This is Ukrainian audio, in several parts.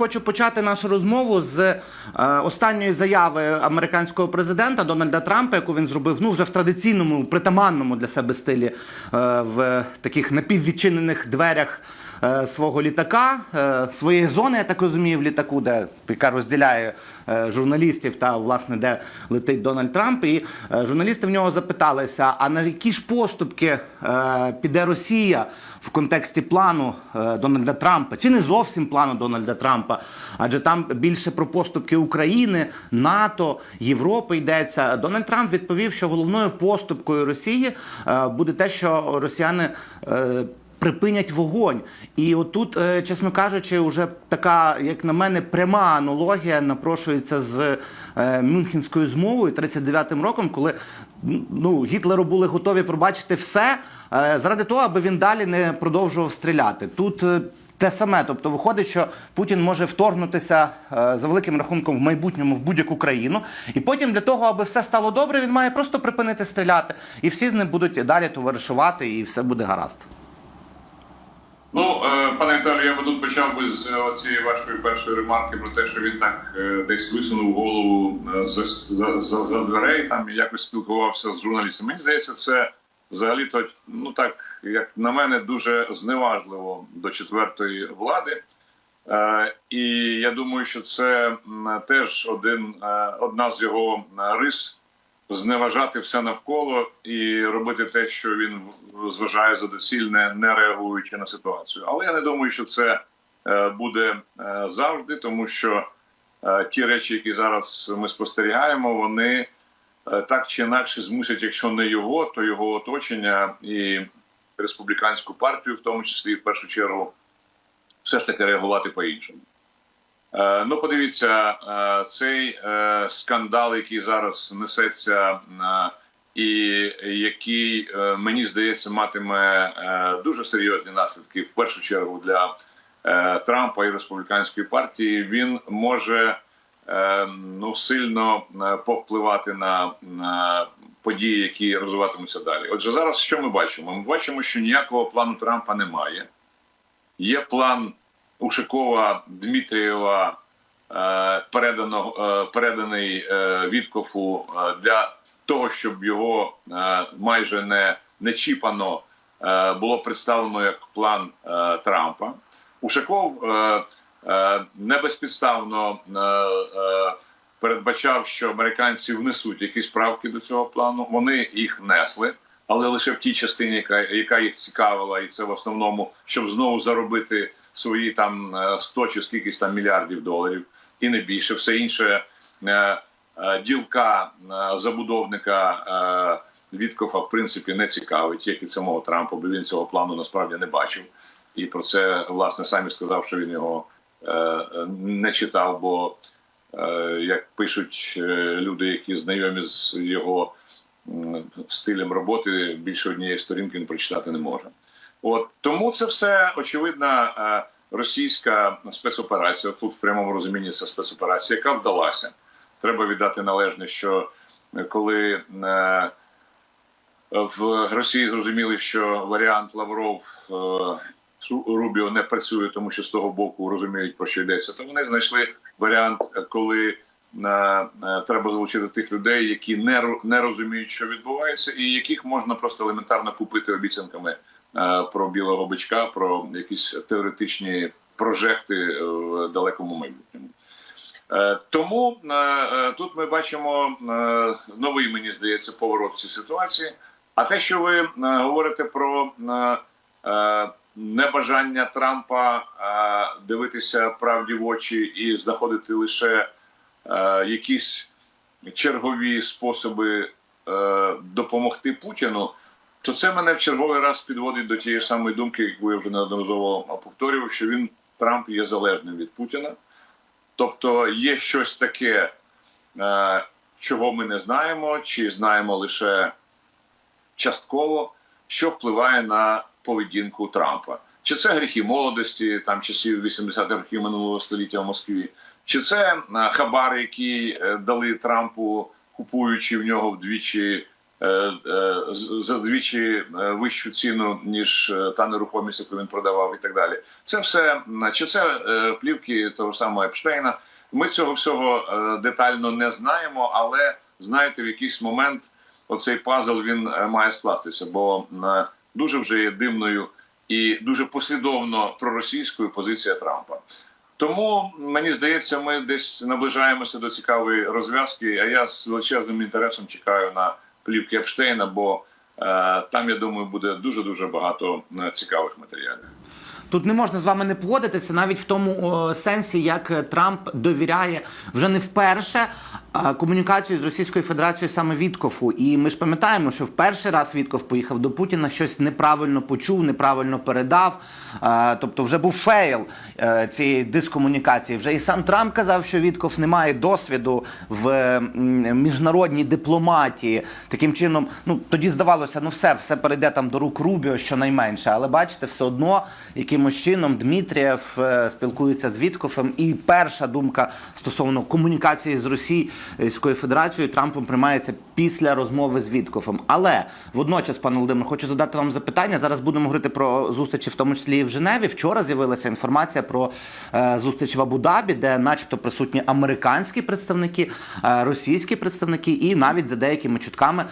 хочу почати нашу розмову з е, останньої заяви американського президента Дональда Трампа, яку він зробив ну вже в традиційному притаманному для себе стилі е, в таких напіввідчинених дверях. Е, Свого літака, е, своєї зони, я так розумію, в літаку, де яка розділяє е, журналістів та власне де летить Дональд Трамп. І журналісти в нього запиталися: а на які ж поступки піде Росія в контексті плану Дональда Трампа, чи не зовсім плану Дональда Трампа? Адже там більше про поступки України, НАТО, Європи йдеться. Дональд Трамп відповів, що головною поступкою Росії буде те, що росіяни. Припинять вогонь, і отут, е, чесно кажучи, вже така, як на мене, пряма аналогія напрошується з е, Мюнхенською змовою 39-м роком, коли ну Гітлеру були готові пробачити все е, заради того, аби він далі не продовжував стріляти. Тут те саме, тобто виходить, що Путін може вторгнутися за великим рахунком в майбутньому в будь-яку країну, і потім для того, аби все стало добре, він має просто припинити стріляти, і всі з ним будуть далі товаришувати, і все буде гаразд. Ну, е, пане Віталію, я би тут почав би з е, цієї вашої першої ремарки про те, що він так е, десь висунув голову за, за, за, за дверей там якось спілкувався з журналістами. Мені здається, це взагалі то ну так, як на мене, дуже зневажливо до четвертої влади. І я думаю, що це теж один, одна з його рис зневажати все навколо і робити те, що він зважає за доцільне, не реагуючи на ситуацію. Але я не думаю, що це е, буде е, завжди, тому що е, ті речі, які зараз ми спостерігаємо, вони так чи інакше змусять, якщо не його, то його оточення і республіканську партію, в тому числі в першу чергу, все ж таки реагувати по-іншому. Е, Ну, подивіться, е, цей е, скандал, який зараз несеться, е, і який е, мені здається матиме е, дуже серйозні наслідки, в першу чергу для е, Трампа і республіканської партії, він може е, ну сильно е, повпливати на події, які розвиватимуться далі. Отже, зараз що ми бачимо? Ми бачимо, що ніякого плану Трампа немає. Є план Ушакова Дмитрієва е, передано, е, переданий е, Віткофу е, для того, щоб його майже не, не чіпано було представлено як план Трампа. Ушаков небезпідставно передбачав, що американці внесуть якісь правки до цього плану. Вони їх несли, але лише в тій частині, яка, яка їх цікавила, і це в основному, щоб знову заробити свої там е, 100 чи скількись там мільярдів доларів, і не більше. Все інше е, е, ділка е, забудовника е, Віткофа в принципі не цікавить, як і самого Трампа, бо він цього плану насправді не бачив. І про це власне самі сказав, що він його е, е, не читав. Бо е, як пишуть е, люди, які знайомі з його стилем роботи, більше однієї сторінки він прочитати не може. От тому це все очевидна е, російська спецоперація. Тут в прямому розумінні це спецоперація, яка вдалася. Треба віддати належне, що е, коли е, в Росії зрозуміли, що варіант Лавров Рубіо не працює, тому що з того боку розуміють про що йдеться. То вони знайшли варіант, коли треба залучити тих людей, які не ро- не розуміють, що відбувається, і яких можна просто елементарно купити обіцянками про білого бичка, про якісь теоретичні прожекти в далекому майбутньому. Е, Тому е, е, тут ми бачимо е, новий, мені здається, поворот в цій ситуації. А те, що ви е, говорите про е, е, небажання Трампа е, дивитися правді в очі і знаходити лише е, якісь чергові способи е, допомогти Путіну, то це мене в черговий раз підводить до тієї самої думки, яку я вже неодноразово повторював, що він Трамп є залежним від Путіна. Тобто є щось таке, е, чого ми не знаємо, чи знаємо лише частково, що впливає на поведінку Трампа. Чи це гріхи молодості, там часів 80-х років минулого століття в Москві, чи це е, хабар, який е, дали Трампу, купуючи в нього вдвічі е, е, з- за двічі е, вищу ціну ніж та нерухомість, яку він продавав, і так далі. Це все чи це плівки того самого Епштейна. Ми цього всього детально не знаємо, але знаєте, в якийсь момент оцей пазл він має скластися, бо дуже вже є дивною і дуже послідовно проросійською позиція Трампа. Тому мені здається, ми десь наближаємося до цікавої розв'язки. А я з величезним інтересом чекаю на плівки Епштейна, бо е, там я думаю буде дуже дуже багато е, цікавих матеріалів. Тут не можна з вами не погодитися, навіть в тому сенсі, як е, Трамп довіряє вже не вперше комунікацію з Російською Федерацією саме Віткофу. І ми ж пам'ятаємо, що в перший раз Вітков поїхав до Путіна, щось неправильно почув, неправильно передав. Тобто, вже був фейл е, цієї дискомунікації. Вже і сам Трамп казав, що Вітков не має досвіду в міжнародній дипломатії. Таким чином, ну тоді здавалося, ну все, все перейде там до рук Рубіо, щонайменше. Але бачите, все одно якимось чином Дмитрієв е, спілкується з Віткофом. І перша думка стосовно комунікації з Російською Федерацією Трампом приймається після розмови з Віткофом. Але водночас, пане Володимир, хочу задати вам запитання. Зараз будемо говорити про зустрічі, в тому числі і в Женеві. Вчора з'явилася інформація про е, зустріч в Абу-Дабі, де, начебто, присутні американські представники, е, російські представники, і навіть за деякими чутками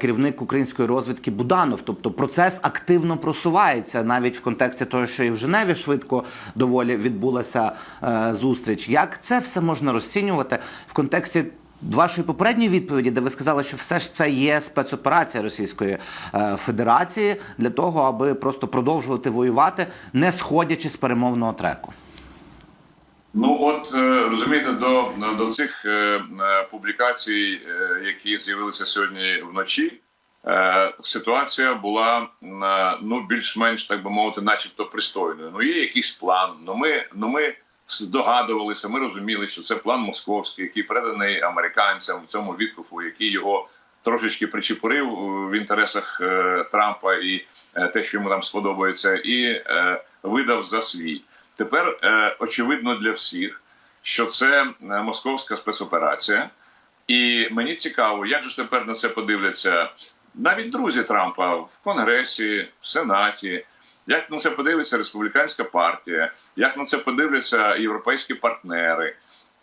керівник української розвідки Буданов. Тобто процес активно просувається навіть в контексті того, що і в Женеві швидко доволі відбулася е, зустріч. Як це все можна розцінювати в контексті? Вашої попередньої відповіді, де ви сказали, що все ж це є спецоперація Російської е, Федерації для того, аби просто продовжувати воювати, не сходячи з перемовного треку. Ну от е, розумієте, до, до цих е, публікацій, які з'явилися сьогодні вночі, ситуація була е, ну більш-менш так би мовити, начебто пристойною. Ну є якийсь план. Ну ми ну ми здогадувалися, ми розуміли, що це план московський, який переданий американцям в цьому відкуфу, який його трошечки причепурив в інтересах е, Трампа і е, те, що йому там сподобається, і е, видав за свій. Тепер е, очевидно для всіх, що це е, московська спецоперація, і мені цікаво, як же тепер на це подивляться навіть друзі Трампа в Конгресі, в Сенаті. Як на це подивиться республіканська партія, як на це подивляться європейські партнери?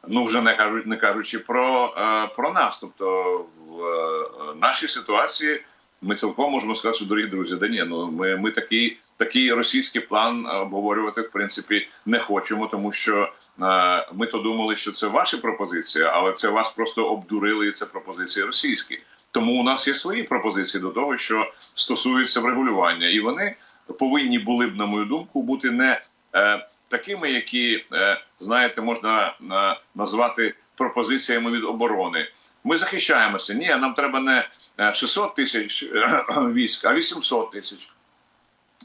Ну вже не кажуть, не кажучи про, е, про нас. Тобто в е, нашій ситуації ми цілком можемо сказати, що дорогі друзі, да ні, ну ми, ми такий, такий російський план обговорювати в принципі не хочемо, тому що е, ми то думали, що це ваші пропозиції, але це вас просто обдурили, і це пропозиції російські. Тому у нас є свої пропозиції до того, що стосується врегулювання, і вони повинні були б, на мою думку, бути не е, такими, які е, знаєте, можна е, назвати пропозиціями від оборони. Ми захищаємося. Ні, нам треба не е, 600 тисяч е, військ, а 800 тисяч.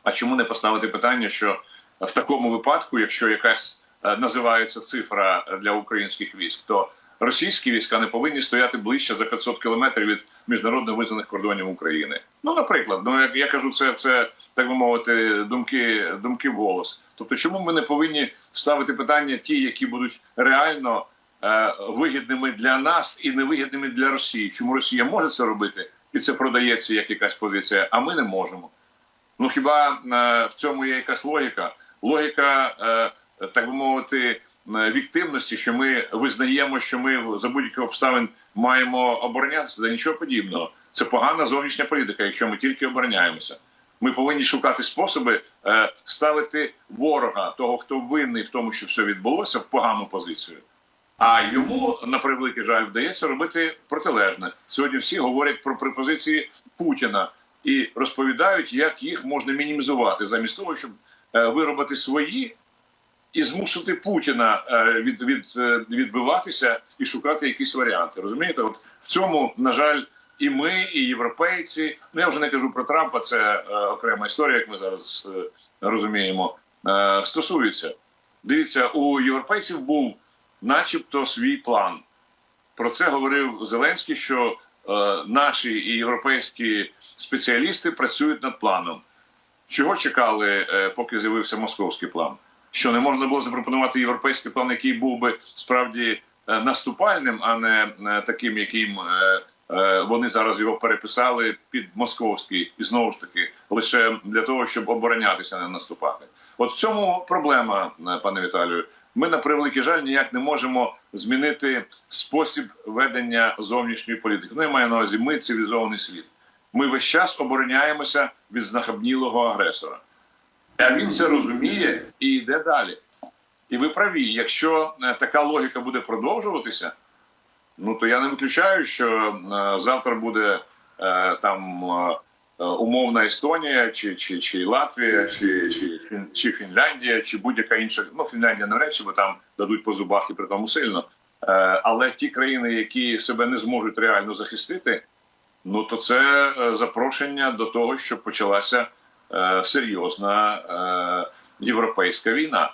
А чому не поставити питання, що в такому випадку, якщо якась е, називається цифра для українських військ, то російські війська не повинні стояти ближче за 500 кілометрів від міжнародно визнаних кордонів України. Ну, наприклад, ну як я кажу, це це так би мовити, думки, думки в голос. Тобто, чому ми не повинні ставити питання, ті, які будуть реально е, вигідними для нас і невигідними для Росії? Чому Росія може це робити і це продається як якась позиція, а ми не можемо? Ну хіба е, в цьому є якась логіка? Логіка, е, так би мовити, віктивності, що ми визнаємо, що ми за будь-яких обставин маємо оборонятися, та нічого подібного. Це погана зовнішня політика, якщо ми тільки обороняємося. Ми повинні шукати способи е, ставити ворога, того, хто винний в тому, що все відбулося, в погану позицію. А йому на превеликий жаль вдається робити протилежне. Сьогодні всі говорять про пропозиції Путіна і розповідають, як їх можна мінімізувати, замість того, щоб е, виробити свої і змусити Путіна е, від, від, е, відбиватися і шукати якісь варіанти. Розумієте, от в цьому, на жаль, і ми, і європейці. Ну я вже не кажу про Трампа, це е, окрема історія, як ми зараз е, розуміємо. Е, стосується. Дивіться, у європейців був, начебто, свій план. Про це говорив Зеленський, що е, наші і європейські спеціалісти працюють над планом. Чого чекали, е, поки з'явився московський план? Що не можна було запропонувати європейський план, який був би справді е, наступальним, а не е, таким, яким е, Вони зараз його переписали під московський і знову ж таки лише для того, щоб оборонятися, не наступати. От в цьому проблема, пане Віталію. Ми на превеликий жаль ніяк не можемо змінити спосіб ведення зовнішньої політики. Ну я маю на увазі, ми цивілізований світ. Ми весь час обороняємося від знахабнілого агресора. А він це розуміє і йде далі. І ви праві, якщо е, така логіка буде продовжуватися, ну то я не виключаю, що е, завтра буде е, там умовна Естонія, чи, чи, чи Латвія, чи, чи, чи Фінляндія, чи будь-яка інша. Ну, Фінляндія навряд чи, бо там дадуть по зубах і при тому сильно. Але ті країни, які себе не зможуть реально захистити, ну то це запрошення до того, щоб почалася серйозна е, європейська війна.